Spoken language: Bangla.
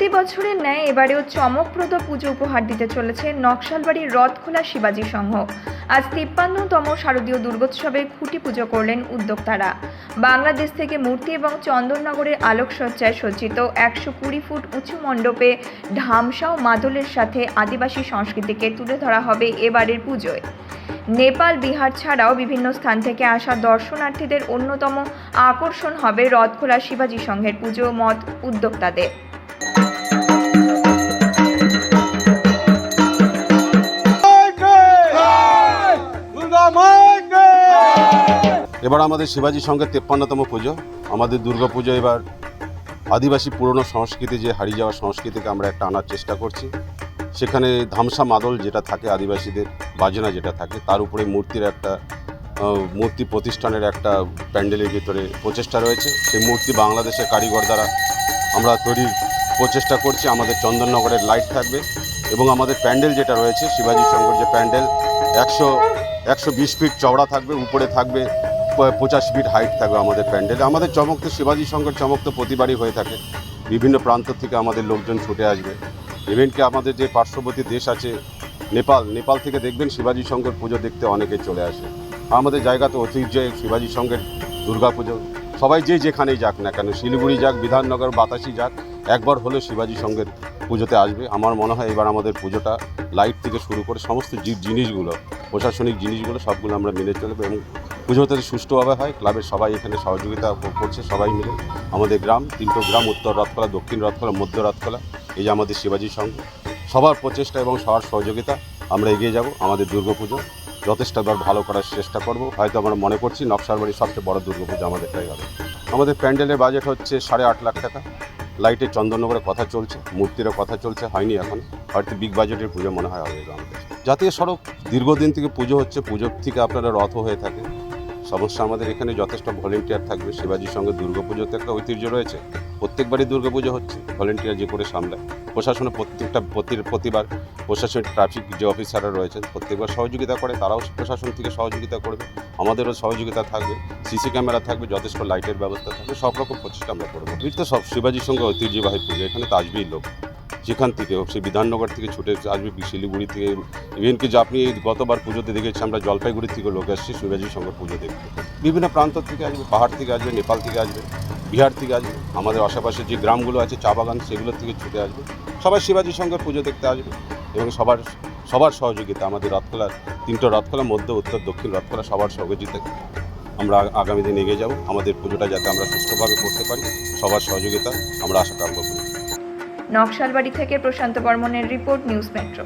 প্রতি বছরের ন্যায় এবারেও চমকপ্রদ পুজো উপহার দিতে চলেছে নকশালবাড়ির রথখোলা শিবাজি সংঘ। আজ তিপ্পান্নতম শারদীয় দুর্গোৎসবে খুঁটি পুজো করলেন উদ্যোক্তারা। বাংলাদেশ থেকে মূর্তি এবং চন্দননগরের আলোকসজ্জায় সজ্জিত একশো কুড়ি ফুট উঁচু মণ্ডপে ঢামসা ও মাদলের সাথে আদিবাসী সংস্কৃতিকে তুলে ধরা হবে এবারের পুজোয়। নেপাল, বিহার ছাড়াও বিভিন্ন স্থান থেকে আসা দর্শনার্থীদের অন্যতম আকর্ষণ হবে রথখোলা শিবাজি সংঘের পুজো মত উদ্যোক্তাদের। এবার আমাদের শিবাজি সঙ্গের তেপ্পান্নতম পুজো, আমাদের দুর্গা পুজো এবার আদিবাসী পুরনো সংস্কৃতি যে হারিয়ে যাওয়া সংস্কৃতিকে আমরা একটা আনার চেষ্টা করছি। সেখানে ধামসা মাদল যেটা থাকে আদিবাসীদের, বাজনা যেটা থাকে, তার উপরে মূর্তির একটা মূর্তি প্রতিষ্ঠানের একটা প্যান্ডেলের ভিতরে প্রচেষ্টা রয়েছে। সেই মূর্তি বাংলাদেশের কারিগর দ্বারা আমরা তৈরির প্রচেষ্টা করছি। আমাদের চন্দননগরের লাইট থাকবে এবং আমাদের প্যান্ডেল যেটা রয়েছে শিবাজি সংঘর যে প্যান্ডেল, একশো একশো বিশ ফিট চওড়া থাকবে, উপরে থাকবে পঁচাশি ফিট হাইট থাকবে আমাদের প্যান্ডেলে। আমাদের চমক তো শিবাজি সংঘের চমক তো প্রতিবারই হয়ে থাকে। বিভিন্ন প্রান্ত থেকে আমাদের লোকজন ছুটে আসবে। ইভেন্টকে আমাদের যে পার্শ্ববর্তী দেশ আছে, নেপাল নেপাল থেকে দেখবেন শিবাজি সংঘের পুজো দেখতে অনেকে চলে আসে। আমাদের জায়গা তো ঐতিহ্য শিবাজি সংঘের দুর্গা পুজো। সবাই যে যেখানেই যাক না কেন, শিলিগুড়ি যাক, বিধাননগর, বাতাসি যাক, একবার হলেও শিবাজি সংঘের পুজোতে আসবে। আমার মনে হয় এবার আমাদের পুজোটা লাইট থেকে শুরু করে সমস্ত জিনিসগুলো, প্রশাসনিক জিনিসগুলো, সবগুলো আমরা মেনে চলবো এবং পুজো যাতে সুষ্ঠুভাবে হয়, ক্লাবের সবাই এখানে সহযোগিতা করছে সবাই মিলে। আমাদের গ্রাম, তিনটো গ্রাম, উত্তর রথখোলা, দক্ষিণ রথখোলা, মধ্য রথখোলা, এই যে আমাদের শিবাজি সংঘ। সবার প্রচেষ্টা এবং সবার সহযোগিতা আমরা এগিয়ে যাব, আমাদের দুর্গাপুজো যথেষ্ট এবার ভালো করার চেষ্টা করব। হয়তো আমরা মনে করছি নকশার বাড়ির সবচেয়ে বড় দুর্গাপুজো আমাদেরটাই হবে। আমাদের প্যান্ডেলের বাজেট হচ্ছে সাড়ে আট লাখ টাকা। লাইটের চন্দননগরের কথা চলছে, মূর্তিরও কথা চলছে, হয়নি এখন। হয়তো বিগ বাজেটের পুজো মনে হয় হবে আমাদের। জাতীয় সড়ক, দীর্ঘদিন থেকে পুজো হচ্ছে, পুজোর থেকে আপনারা রথ হয়ে থাকে। সমস্যা আমাদের এখানে যথেষ্ট ভলেন্টিয়ার থাকবে। শিবাজির সঙ্গে দুর্গাপুজোতে একটা ঐতিহ্য রয়েছে। প্রত্যেকবারই দুর্গাপুজো হচ্ছে, ভলেন্টিয়ার যে করে সামলায়। প্রশাসনে প্রত্যেকটা প্রতি- প্রতিবার প্রশাসনিক ট্রাফিক যে অফিসাররা রয়েছেন, প্রত্যেকবার সহযোগিতা করে, তারাও প্রশাসন থেকে সহযোগিতা করবে। আমাদেরও সহযোগিতা থাকবে, সিসি ক্যামেরা থাকবে, যথেষ্ট লাইটের ব্যবস্থা থাকবে সব রকম প্রচেষ্টা আমরা করব। তো সব, শিবাজির সঙ্গে ঐতিহ্যবাহী পুজো, এখানে তো আসবেই লোক। যেখান থেকে হোক সে বিধাননগর থেকে ছুটে আসবে শিলিগুড়ি থেকে। ইভেন কি যে আপনি গতবার পুজোতে দেখেছি, আমরা জলপাইগুড়ি থেকে লোক আসছি শিবাজির শঙ্কর পুজো দেখতে। বিভিন্ন প্রান্ত থেকে আসবে, পাহাড় থেকে আসবে, নেপাল থেকে আসবে, বিহার থেকে আসবে, আমাদের আশেপাশে যে গ্রামগুলো আছে, চা বাগান সেগুলোর থেকে ছুটে আসবে। সবাই শিবাজির শঙ্কর পুজো দেখতে আসবে এবং সবার সবার সহযোগিতা, আমাদের রথখোলার তিনটে রথখোলা মধ্য উত্তর, দক্ষিণ রথখোলা সবার সহযোগিতা। আমরা আগামী দিন এগিয়ে যাব। আমাদের পুজোটা যাতে আমরা সুস্থভাবে করতে পারি, সবার সহযোগিতা আমরা আশা কামনা করি। নকশালবাড়ি থেকে প্রশান্ত বর্মনের রিপোর্ট নিউজ মেট্রো।